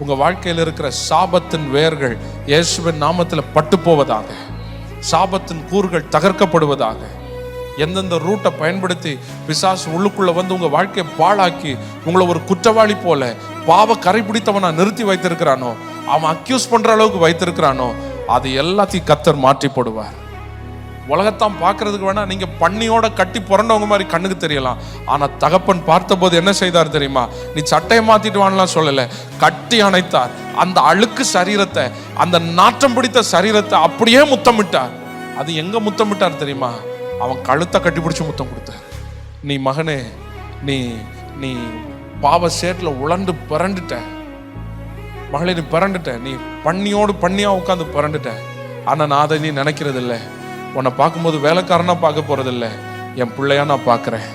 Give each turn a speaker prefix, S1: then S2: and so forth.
S1: உங்கள் வாழ்க்கையில் இருக்கிற சாபத்தின் வேர்கள் இயேசுவின் நாமத்தில் பட்டு போவதாக சாபத்தின் கூறுகள் தகர்க்கப்படுவதாக எந்தெந்த ரூட்டை பயன்படுத்தி பிசாசு உள்ளுக்குள்ளே வந்து உங்கள் வாழ்க்கையை பாழாக்கி உங்களை ஒரு குற்றவாளி போல பாவ கரை பிடித்தவனா நிறுத்தி வைத்திருக்கிறானோ அவன் அக்யூஸ் பண்ணுற அளவுக்கு வைத்திருக்கிறானோ அது எல்லாத்தையும் கத்தர் மாற்றி போடுவார் உலகத்தான் பார்க்கறதுக்கு வேணா நீங்க பண்ணியோட கட்டி புரண்டவங்க மாதிரி கண்ணுக்கு தெரியலாம். ஆனா தகப்பன் பார்த்தபோது என்ன செய்தார் தெரியுமா? நீ சட்டையை மாத்திட்டு வானலாம் சொல்லல. கட்டி அணைத்தார். அந்த அழுக்கு சரீரத்தை அந்த நாற்றம் பிடித்த சரீரத்தை அப்படியே முத்தமிட்டார். அது எங்க முத்தமிட்டார் தெரியுமா? அவன் கழுத்தை கட்டி பிடிச்சி முத்தம் கொடுத்தார். நீ மகனே நீ நீ பாவ சேட்டில் உழண்டு பிறண்டுட்ட. மகளே நீ பிறண்டுட்ட. நீ பண்ணியோடு பண்ணியா உட்காந்து பிறண்டுட்ட. ஆனா நான் அதை நீ நினைக்கிறது இல்லை உன்னை பார்க்கும்போது வேலைக்காரனா பார்க்க போகிறதில்ல என் பிள்ளையா நான் பார்க்குறேன்.